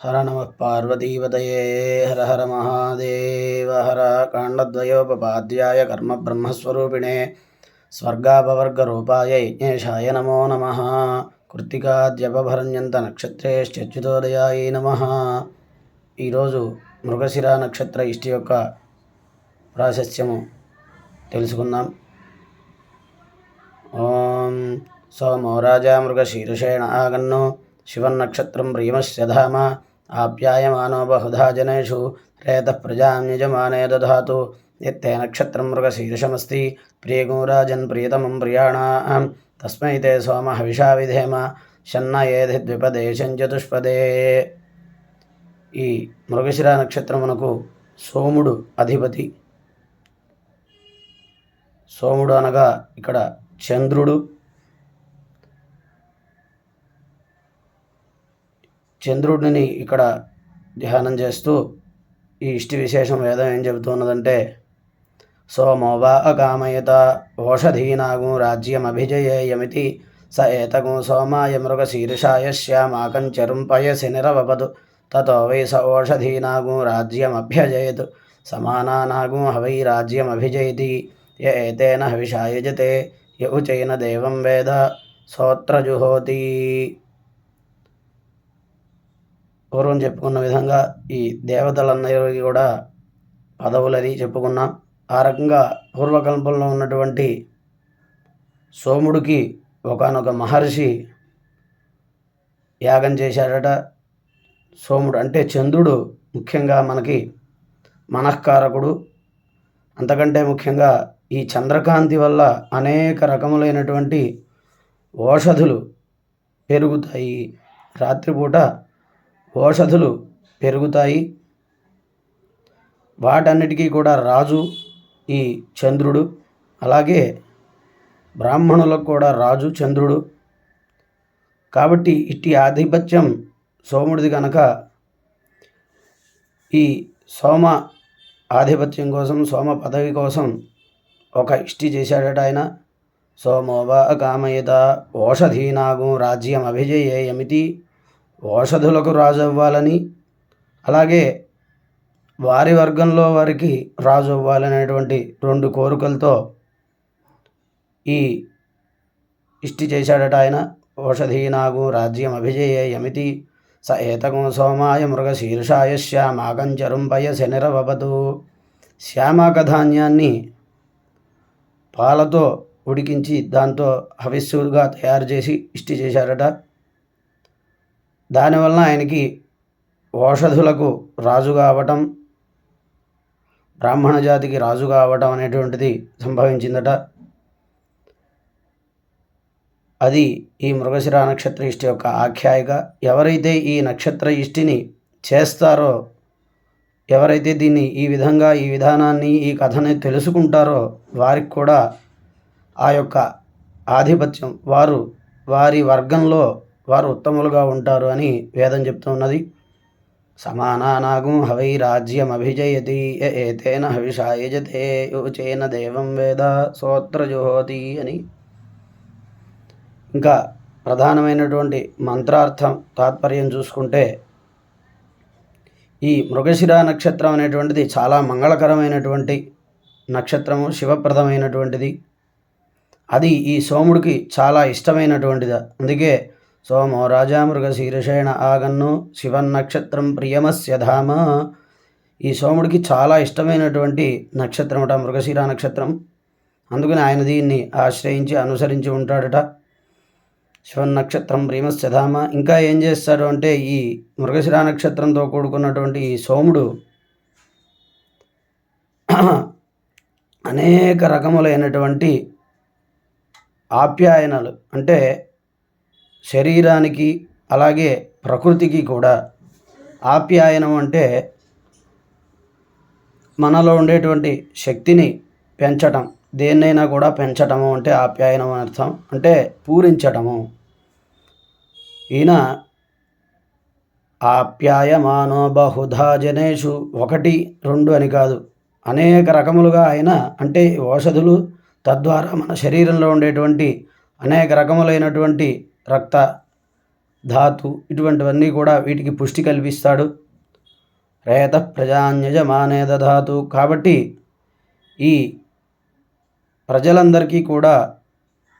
హర నమ పార్వతీపతయే హర హర మహాదేవ హర కాండద్వయోపపాద్యాయ కర్మ బ్రహ్మస్వరూపిణే స్వర్గాపవర్గరూపాయ యజ్ఞేషాయ నమో నమ కృత్తికాద్యపభరణ్యంత నక్షత్రేశ్చ్యుతోదయాయ నమ ఈరోజు మృగశిర నక్షత్ర ఇష్టి యొక్క ప్రాశస్యము తెలుసుకుందాం. ఓం సోమో రాజా మృగశీర్షేణ ఆగన్ను శివన్నక్షత్రం ప్రియమస్య ధామ ఆప్యాయమానో బహుధా జనేషు రేతః ప్రజాం యజమానే దధాతు యత్తే నక్షత్రం మృగశీర్షమస్తి ప్రియగోరాజన్ ప్రియతమం ప్రియాణాం తస్మై తే సోమ హవిషా విధేమ శన్న ఏధి ద్విపదేశం చతుష్పదే ఈ మృగశిర నక్షత్రమునకు సోముడు అధిపతి। సోముడు అనగా ఇక్కడ చంద్రుడు। చంద్రుడిని ఇక్కడ ధ్యానం చేస్తూ ఈ ఇష్టి విశేషం వేదం ఏం చెబుతున్నదంటే సోమోవా అకామయత ఓషధీనాగు రాజ్యమభిజయేయమితి స ఏతగు సోమాయ మృగశీర్షాయ శ్యామాకంచరుం పయసి నిరవపదు తతో వై స ఓషధీనాగు రాజ్యమభ్యజయత్ సమానానాగు హవై రాజ్యమభిజయతి య ఏతేన హవిషాయజతే. యౌచైన దేవం వేద. సోత్రజుహోతి. పూర్వం చెప్పుకున్న విధంగా ఈ దేవతలందరికీ కూడా పదవులని చెప్పుకున్నాం. ఆ రకంగా పూర్వకల్పంలో ఉన్నటువంటి సోముడికి ఒకనొక మహర్షి యాగం చేశాడట. సోముడు అంటే చంద్రుడు ముఖ్యంగా మనకి మనఃకారకుడు. అంతకంటే ముఖ్యంగా ఈ చంద్రకాంతి వల్ల అనేక రకములైనటువంటి ఓషధులు పెరుగుతాయి. రాత్రిపూట ఓషధులు పెరుగుతాయి. వాటన్నిటికీ కూడా రాజు ఈ చంద్రుడు. అలాగే బ్రాహ్మణులకు కూడా రాజు చంద్రుడు. కాబట్టి ఇట్టి ఆధిపత్యం సోముడిది కనుక ఈ సోమ ఆధిపత్యం కోసం సోమ పదవి కోసం ఒక ఇష్టి చేశాడట ఆయన. సోమోవ కామయత ఓషధీనాగం రాజ్యం అభిజయేయమితి. ఓషధులకు రాజు అవ్వాలని అలాగే వారి వర్గంలో వారికి రాజు అవ్వాలనేటువంటి రెండు కోరికలతో ఈ ఇష్టి చేశాడట ఆయన. ఓషధీనాగు రాజ్యం అభిజయేయమితి స ఏతకం సోమాయ మృగశీర్షాయ శ్యామాకం చరుంపయ శనిరవతు శ్యామాక ధాన్యాన్ని పాలతో ఉడికించి దాంతో హవిస్సుగా తయారు చేసి ఇష్టి చేశారట దానివల్ల ఆయనకి ఓషధులకు రాజు కావటం బ్రాహ్మణ జాతికి రాజు కావటం అనేటువంటిది సంభవించిందట. అది ఈ మృగశిర నక్షత్ర ఇష్టి యొక్క ఆఖ్యాయిక. ఎవరైతే ఈ నక్షత్ర ఇష్టిని చేస్తారో ఎవరైతే దీన్ని ఈ విధంగా ఈ విధానాన్ని ఈ కథని తెలుసుకుంటారో వారికి కూడా ఆ యొక్క ఆధిపత్యం వారు వారి వర్గంలో వారు ఉత్తములుగా ఉంటారు అని వేదం చెప్తున్నది సమానానాగం హవై రాజ్యం అభిజయతి ఏతేన హవిషాయజతే యోచేన దేవం వేద సోత్రజుహోతి అని. ఇంకా ప్రధానమైనటువంటి మంత్రార్థం తాత్పర్యం చూసుకుంటే ఈ మృగశిర నక్షత్రం అనేటువంటిది చాలా మంగళకరమైనటువంటి నక్షత్రము శివప్రదమైనటువంటిది. అది ఈ సోముడికి చాలా ఇష్టమైనటువంటిది. అందుకే సోమో రాజామృగశీర్షేణ ఆగన్ను ఆగన్ను శివన్నక్షత్రం ప్రియమస్య ధామ. ఈ సోముడికి చాలా ఇష్టమైనటువంటి నక్షత్రమట మృగశిర నక్షత్రం. అందుకని ఆయన దీన్ని ఆశ్రయించి అనుసరించి ఉంటాడట. శివన్నక్షత్రం ప్రియమస్య ధామ. ఇంకా ఏం చేస్తాడు అంటే ఈ మృగశిర నక్షత్రంతో కూడుకున్నటువంటి ఈ సోముడు అనేక రకములైనటువంటి ఆప్యాయనలు అంటే శరీరానికి అలాగే ప్రకృతికి కూడా ఆప్యాయనం అంటే మనలో ఉండేటువంటి శక్తిని పెంచటం. దేన్నైనా కూడా పెంచటము అంటే ఆప్యాయనం అని అర్థం. అంటే పూరించటము. ఈయన ఆప్యాయమానో బహుధా జనేషు ఒకటి రెండు అని కాదు. అనేక రకములుగా ఆయన అంటే ఔషధులు తద్వారా మన శరీరంలో ఉండేటువంటి అనేక రకములైనటువంటి రక్త ధాతు ఇటువంటివన్నీ కూడా వీటికి పుష్టి కల్పిస్తాడు. రేత ప్రజాన్యజమానే ధాతు. కాబట్టి ఈ ప్రజలందరికీ కూడా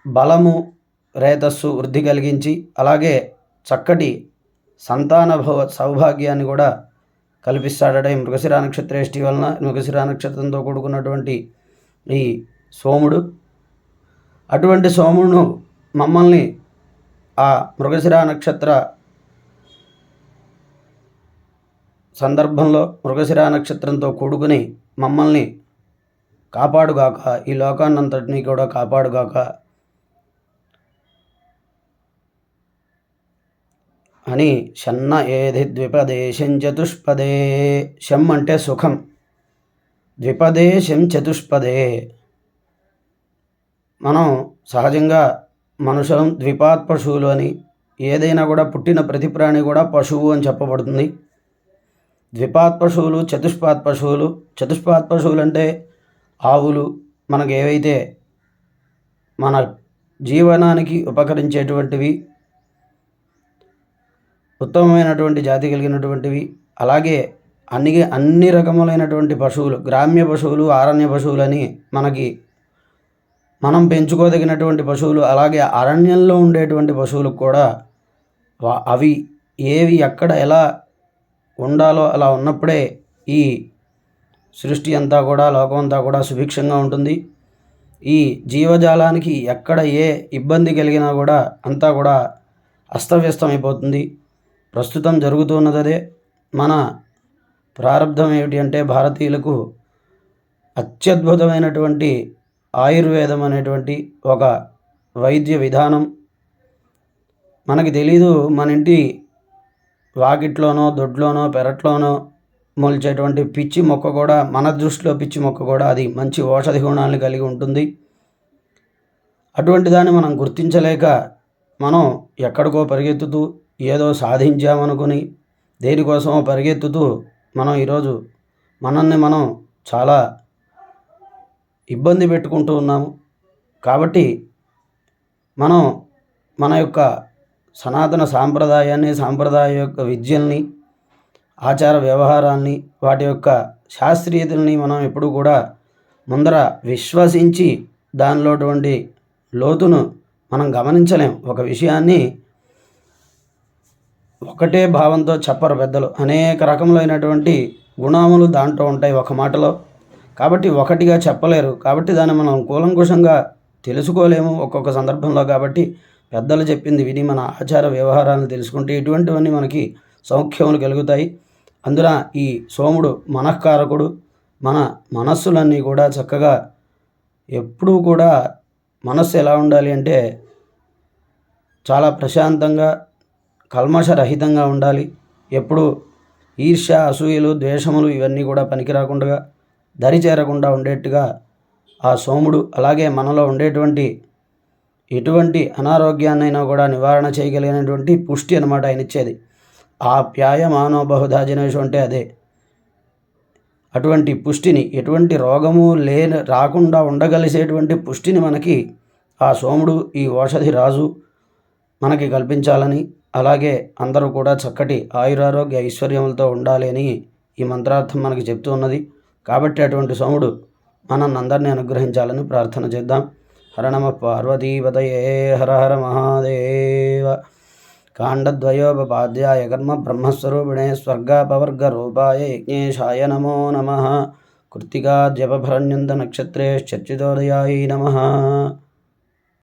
బలము రేతస్సు వృద్ధి కలిగించి అలాగే చక్కటి సంతాన భవ సౌభాగ్యాన్ని కూడా కల్పిస్తాడట ఈ మృగశిరా నక్షత్రేష్టి వలన. మృగశిరా నక్షత్రంతో కూడుకున్నటువంటి ఈ సోముడు. అటువంటి సోముడును మమ్మల్ని ఆ మృగశిర నక్షత్ర సందర్భంలో మృగశిర నక్షత్రంతో కూడుకుని మమ్మల్ని కాపాడుగాక ఈ లోకాన్నంతటినీ కూడా కాపాడుగాక అని షన్న ఏది ద్విపదే శం చతుష్పదే. శం అంటే సుఖం. ద్విపదే శం చతుష్పదే. మనం సహజంగా మనుషులం ద్విపాత్ పశువులు అని. ఏదైనా కూడా పుట్టిన ప్రతి ప్రాణి కూడా పశువు అని చెప్పబడుతుంది. ద్విపాత్ పశువులు చతుష్పాత్ పశువులు. చతుష్పాత్ పశువులు అంటే ఆవులు. మనకు ఏవైతే మన జీవనానికి ఉపకరించేటువంటివి ఉత్తమమైనటువంటి జాతి కలిగినటువంటివి అలాగే అన్ని అన్ని రకములైనటువంటి పశువులు గ్రామ్య పశువులు ఆరణ్య పశువులని మనకి మనం పెంచుకోదగినటువంటి పశువులు అలాగే అరణ్యంలో ఉండేటువంటి పశువులకు కూడా అవి ఏవి ఎక్కడ ఎలా ఉండాలో అలా ఉన్నప్పుడే ఈ సృష్టి అంతా కూడా లోకం అంతా కూడా సుభిక్షంగా ఉంటుంది. ఈ జీవజాలానికి ఎక్కడ ఏ ఇబ్బంది కలిగినా కూడా అంతా కూడా అస్తవ్యస్తం అయిపోతుంది ప్రస్తుతం జరుగుతున్నదే మన ప్రారంధం ఏమిటి అంటే భారతీయులకు అత్యద్భుతమైనటువంటి ఆయుర్వేదం అనేటువంటి ఒక వైద్య విధానం. మనకి తెలీదు మన ఇంటి వాకిట్లోనో దొడ్లోనో పెరట్లోనో మొలిచేటువంటి పిచ్చి మొక్క కూడా మన దృష్టిలో పిచ్చి మొక్క కూడా అది మంచి ఔషధి గుణాలను కలిగి ఉంటుంది. అటువంటి దాన్ని మనం గుర్తించలేక మనం ఎక్కడికో పరిగెత్తుతూ ఏదో సాధించామనుకుని దేనికోసమో పరిగెత్తుతూ మనం ఈరోజు మనల్ని మనం చాలా ఇబ్బంది పెట్టుకుంటూ ఉన్నాము. కాబట్టి మనం మన యొక్క సనాతన సాంప్రదాయాన్ని సాంప్రదాయ యొక్క విద్యల్ని ఆచార వ్యవహారాన్ని వాటి యొక్క శాస్త్రీయతల్ని మనం ఎప్పుడు కూడా ముందర విశ్వసించి దానిలోటువంటి లోతును మనం గమనించలేం. ఒక విషయాన్ని ఒకటే భావంతో చెప్పరు పెద్దలు. అనేక రకములైనటువంటి గుణములు దాంట్లో ఉంటాయి. ఒక మాటలో కాబట్టి ఒకటిగా చెప్పలేరు. కాబట్టి దాన్ని మనం కూలంకుషంగా తెలుసుకోలేము ఒక్కొక్క సందర్భంలో. కాబట్టి పెద్దలు చెప్పింది విని మన ఆచార వ్యవహారాలను తెలుసుకుంటే ఇటువంటివన్నీ మనకి సౌఖ్యములు కలుగుతాయి. అందున ఈ సోముడు మనఃకారకుడు మన మనస్సులన్నీ కూడా చక్కగా ఎప్పుడూ కూడా మనస్సు ఎలా ఉండాలి అంటే చాలా ప్రశాంతంగా కల్మషరహితంగా ఉండాలి. ఎప్పుడు ఈర్ష్య అసూయలు ద్వేషములు ఇవన్నీ కూడా పనికిరాకుండా దరి చేరకుండా ఉండేట్టుగా ఆ సోముడు అలాగే మనలో ఉండేటువంటి ఎటువంటి అనారోగ్యాన్నైనా కూడా నివారణ చేయగలిగినటువంటి పుష్టి అనమాట ఆయన ఇచ్చేది ఆ ప్యాయ మానవ బహుధా జనేషు అంటే అదే. అటువంటి పుష్టిని ఎటువంటి రోగము లేని రాకుండా ఉండగలిసేటువంటి పుష్టిని మనకి ఆ సోముడు ఈ ఔషధి రాజు మనకి కల్పించాలని అలాగే అందరూ కూడా చక్కటి ఆయురారోగ్య ఐశ్వర్యములతో ఉండాలి అని ఈ మంత్రార్థం మనకి చెప్తూ ఉన్నది. కాబట్టి అటువంటి సోముడు మనందరినీ అనుగ్రహించాలని ప్రార్థన చేద్దాం. హరణమ పార్వతీపతయే హర హర మహాదేవ. కాండద్వయోపాధ్యాయ కర్మ బ్రహ్మస్వరూపిణే స్వర్గాపవర్గ రూపాయ యజ్ఞేశాయ నమో నమ. కృత్తికాద్యపభరణ్యంత నక్షత్రే చర్చితోదయాయ నమ.